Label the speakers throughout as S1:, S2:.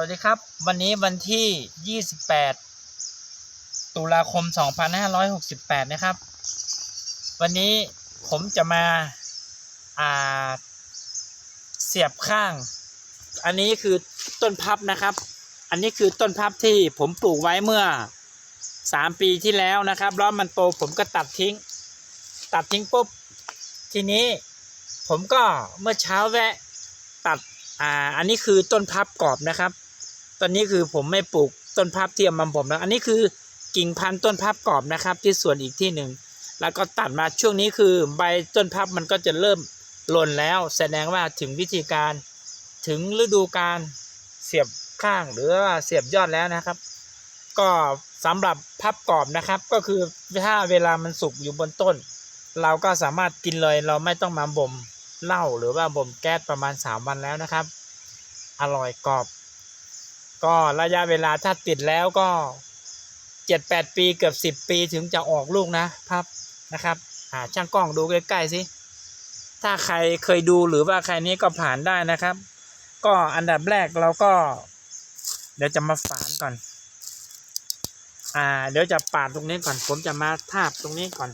S1: วัสดีครับ วันนี้วันที่ 28 ตุลาคม 2568 นะครับ วันนี้ผมจะมาอ่าเสียบข้าง อันนี้คือต้นพับนะครับ อันนี้คือต้นพับที่ผมปลูกไว้เมื่อ 3 ปีที่แล้วนะครับ แล้วมันโตผมก็ตัดทิ้ง ตัดทิ้งปุ๊บ ทีนี้ผมก็เมื่อเช้าแวะตัดอ่า อันนี้คือต้นพับกรอบนะครับ ตอนนี้คือผมไม่ปลูกต้นพับที่เอามผมแล้ว อันนี้คือกิ่งพันธุ์ต้นพับกรอบนะครับ ที่ส่วนอีกที่หนึ่งแล้วก็ตัดมาช่วงนี้คือใบต้นพับมันก็จะเริ่มหล่นแล้ว แสดงว่าถึงวิธีการถึงฤดูการเสียบข้างหรือว่าเสียบยอดแล้วนะครับ ก็สำหรับพับกรอบนะครับ ก็คือถ้าเวลามันสุกอยู่บนต้น เราก็สามารถกินเลยเราไม่ต้องมาบ่มเหล้าหรือว่าบ่มแก๊สประมาณ 3 วันแล้วนะครับ อร่อยกรอบ ก็ระยะเวลาถ้าติดแล้วก็เจ็ดแปดปีเกือบสิบปีถึงจะออกลูกนะพับนะครับอ่าช่างกล้องดูใกล้ๆสิถ้าใครเคยดูหรือว่าใครนี้ก็ผ่านได้นะครับ ก็อันดับแรกเราก็ เดี๋ยวจะมาฝานก่อน อ่า เดี๋ยวจะปาดตรงนี้ก่อน ผมจะมาทาบตรงนี้ก่อน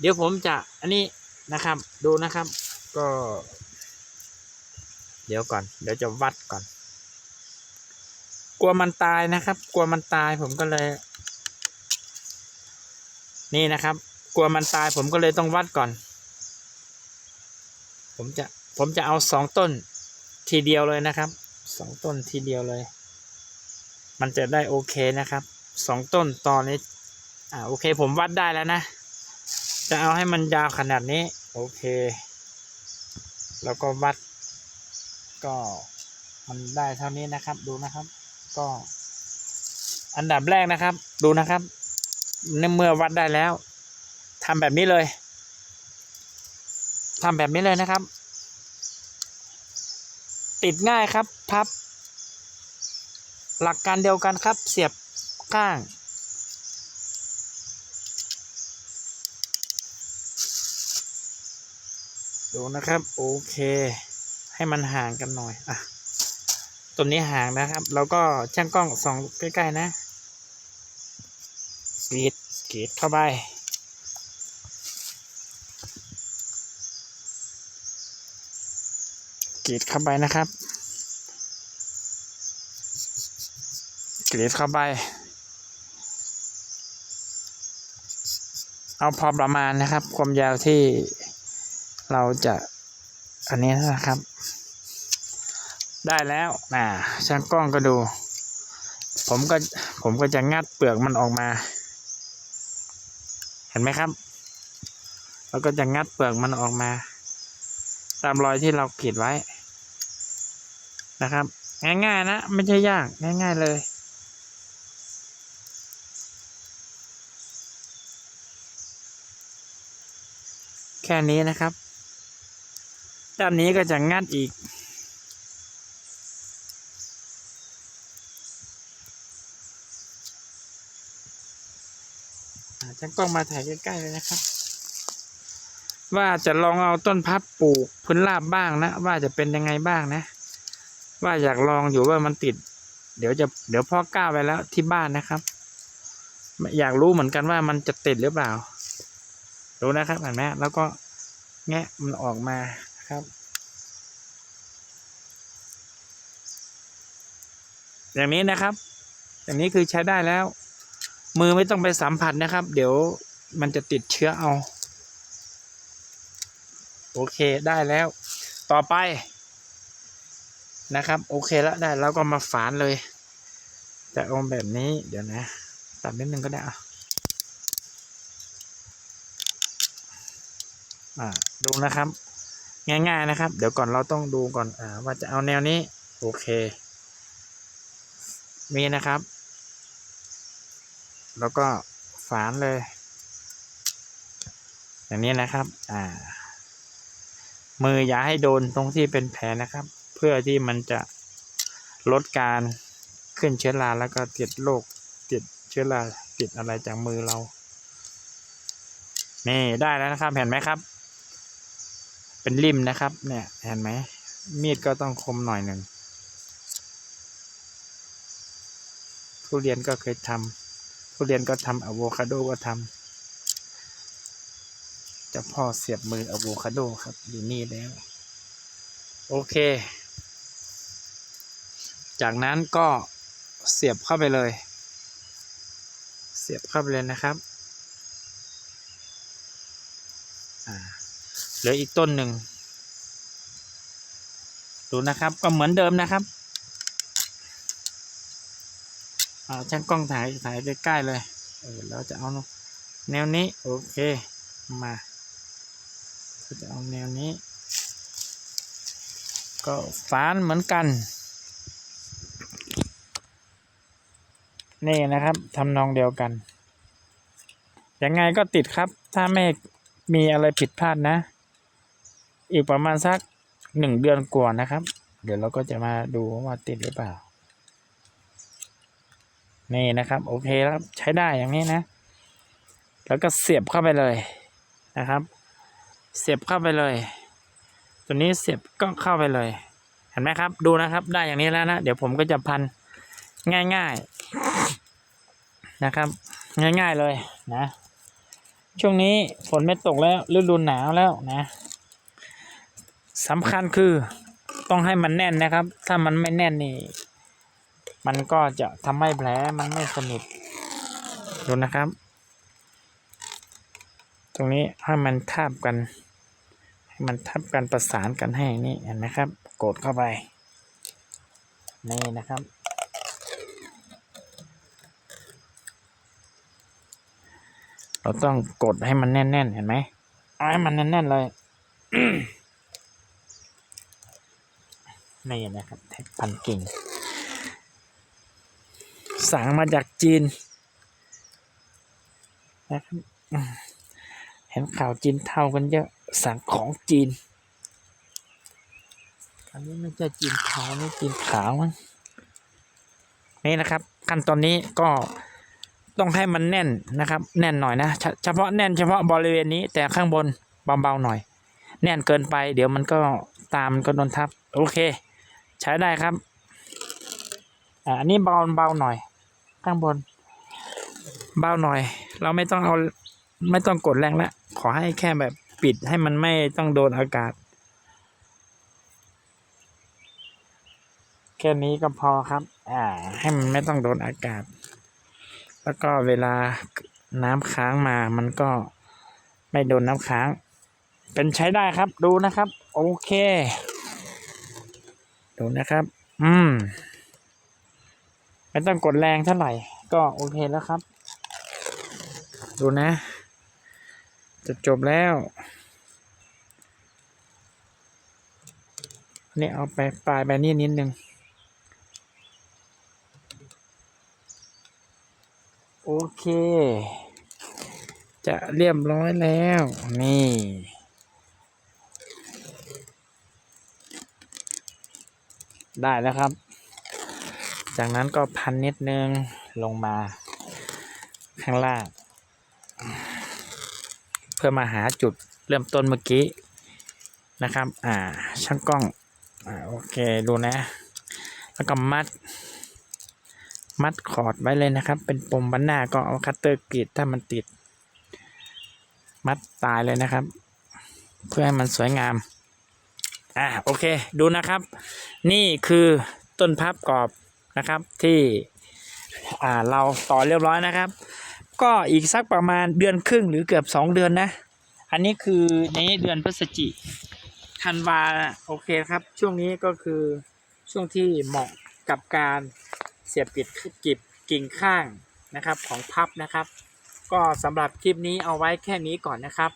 S1: เดี๋ยวผมจะอันนี้นะครับ ดูนะครับ ก็ เดี๋ยวก่อน เดี๋ยวจะวัดก่อน กลัวมันตายนะครับ กลัวมันตายผมก็เลย นี่นะครับ กลัวมันตายผมก็เลยต้องวัดก่อน ผมจะผมจะเอาสองต้นทีเดียวเลยนะครับสองต้นทีเดียวเลย มันจะได้โอเคนะครับสองต้นตอนนี้อ่าโอเค ผมวัดได้แล้วนะ จะเอาให้มันยาวขนาดนี้ โอเค แล้วก็วัด ก็มันได้เท่านี้นะครับดูนะครับ ก็ อันดับแรกนะครับ ดูนะครับในเมื่อวัดได้แล้วทำแบบนี้เลยทำแบบนี้เลยนะครับ ติดง่ายครับ พับ หลักการเดียวกันครับ เสียบก้าง ดูนะครับ โอเค ให้มันห่างกันหน่อย อะ ตัวนี้ห่างนะครับ แล้วก็ช่างกล้องส่องใกล้ๆนะกรีดกรีดเข้าไปกรีดเข้าไปนะครับกรีดเข้าไป เอาพอประมาณนะครับ ความยาวที่เราจะอันนี้นะครับ ได้แล้วน่ะช่างกล้องก็ดู ผมก็ผมก็จะงัดเปลือกมันออกมา เห็นไหมครับ แล้วก็จะงัดเปลือกมันออกมา ตามรอยที่เราขีดไว้นะครับ ง่ายๆนะไม่ใช่ยากง่าย ๆเลย แค่นี้นะครับ ด้านนี้ก็จะงัดอีก ช่างกล้องมาถ่ายใกล้ๆเลยนะครับ ว่าจะลองเอาต้นพับปลูกพื้นราบบ้างนะ ว่าจะเป็นยังไงบ้างนะ ว่าอยากลองอยู่ว่ามันติด เดี๋ยวจะเดี๋ยวพ่อก้าวไปแล้วที่บ้านนะครับ อยากรู้เหมือนกันว่ามันจะติดหรือเปล่า ดูนะครับเห็นไหมแล้วก็แงะมันออกมาครับอย่างนี้นะครับ อย่างนี้คือใช้ได้แล้ว มือไม่ต้องไปสัมผัสนะครับ เดี๋ยวมันจะติดเชื้อเอา โอเคได้แล้ว ต่อไปนะครับ โอเคแล้วได้แล้วก็มาฝานเลย แต่อาแบบนี้เดี๋ยวนะ ตัดนิดนึงก็ได้อะอ่าดูนะครับ ง่ายๆนะครับ เดี๋ยวก่อนเราต้องดูก่อนอว่าจะเอาแนวนี้ โอเค มีนะครับ แล้วก็ฝานเลย อย่างนี้นะครับ อ่า มืออย่าให้โดนตรงที่เป็นแผลนะครับ เพื่อที่มันจะลดการขึ้นเชื้อราแล้วก็ติดโรคติดเชื้อราติดอะไรจากมือเรา นี่ได้แล้วนะครับ เห็นไหมครับ เป็นริมนะครับ เนี่ย เห็นไหม มีดก็ต้องคมหน่อยหนึ่งทุเรียนก็เคยทำ ทุเรียนก็ทำอะโวคาโดก็ทำเจะพ่อเสียบมืออะโวคาโดครับ อยู่นี่แล้ว โอเค จากนั้นก็เสียบเข้าไปเลย เสียบเข้าไปเลยนะครับเหลืออีกต้นหนึ่งดูนะครับก็เหมือนเดิมนะครับ อ่า ช่างกล้องถ่ายถ่ายใกล้ๆเลยเออเราจะเอาแนวนี้โอเคมาเราจะเอาแนวนี้ ก็ฝานเหมือนกัน นี่นะครับทำนองเดียวกันยังไงก็ติดครับ ถ้าไม่มีอะไรผิดพลาดนะ อีกประมาณสักหนึ่งเดือนกว่านะครับ เดี๋ยวเราก็จะมาดูว่าติดหรือเปล่า นี่นะครับ โอเคแล้วใช้ได้อย่างนี้นะ แล้วก็เสียบเข้าไปเลยนะครับ เสียบเข้าไปเลย ตัวนี้เสียบก็เข้าไปเลย เห็นไหมครับ ดูนะครับ ได้อย่างนี้แล้วนะ เดี๋ยวผมก็จะพันง่ายๆนะครับ ง่ายๆเลยนะ ช่วงนี้ฝนไม่ตกแล้วฤดูหนาวแล้วนะสำคัญคือต้องให้มันแน่นนะครับ ถ้ามันไม่แน่นนี่ มันก็จะทำให้แผลมันไม่สนิทดูนะครับ ตรงนี้ให้มันทาบกัน ให้มันทับกันประสานกันให้นี่เห็นไหมครับ กดเข้าไป นี่นะครับ เราต้องกดให้มันแน่นๆ เห็นไหมเอาให้มันแน่นๆเลยนี่นะครับแท็กพันกิ่ง สั่งมาจากจีนนะครับเห็นข่าวจีนเท่ากันเยอะสั่งของจีน อันนี้ไม่ใช่จีนเทานี่จีนขาวมั้งนี่นะครับ ขั้นตอนนี้ก็ต้องให้มันแน่นนะครับ แน่นหน่อยนะเฉพาะแน่นเฉพาะบริเวณนี้แต่ข้างบนเบาๆหน่อย แน่นเกินไป เดี๋ยวมันก็ตามมันก็โดนทับ โอเค ใช้ได้ครับอันนี้เบาเบาหน่อย ข้างบน เบาหน่อย เราไม่ต้องเอาไม่ต้องกดแรงล้วขอให้แค่แบบปิดให้มันไม่ต้องโดนอากาศ แค่นี้ก็พอครับ อ่า ให้มันไม่ต้องโดนอากาศ แล้วก็เวลาน้ำค้างมามันก็ไม่โดนน้ำค้าง เป็นใช้ได้ครับดูนะครับ โอเค ดูนะครับ อืม ไม่ต้องกดแรงเท่าไหร่ ก็โอเคแล้วครับ ดูนะ จะจบแล้วนี่เอาไปปลายไปนี่นิดนึง โอเค จะเรียบร้อยแล้ว นี่ได้แล้วครับ จากนั้นก็พันนิดนึงลงมาข้างล่าง เพื่อมาหาจุดเริ่มต้นเมื่อกี้นะครับ อ่า ช่างกล้อง อ่า โอเค ดูนะ แล้วก็มัด มัดคอร์ดไว้เลยนะครับ เป็นปมบันหน้าก็เอาคัตเตอร์กรีดถ้ามันติด มัดตายเลยนะครับ เพื่อให้มันสวยงาม อ่า โอเค ดูนะครับ นี่คือต้นพับกรอบ นะครับ ที่เราต่อเรียบร้อยนะครับ ก็อีกสักประมาณเดือนครึ่งหรือเกือบสองเดือนนะ อันนี้คือในเดือนพฤศจิธันวาโอเคครับ ช่วงนี้ก็คือช่วงที่เหมาะกับการเสียบปิดกิบกิ่งข้างนะครับของพับนะครับ ก็สำหรับคลิปนี้เอาไว้แค่นี้ก่อนนะครับ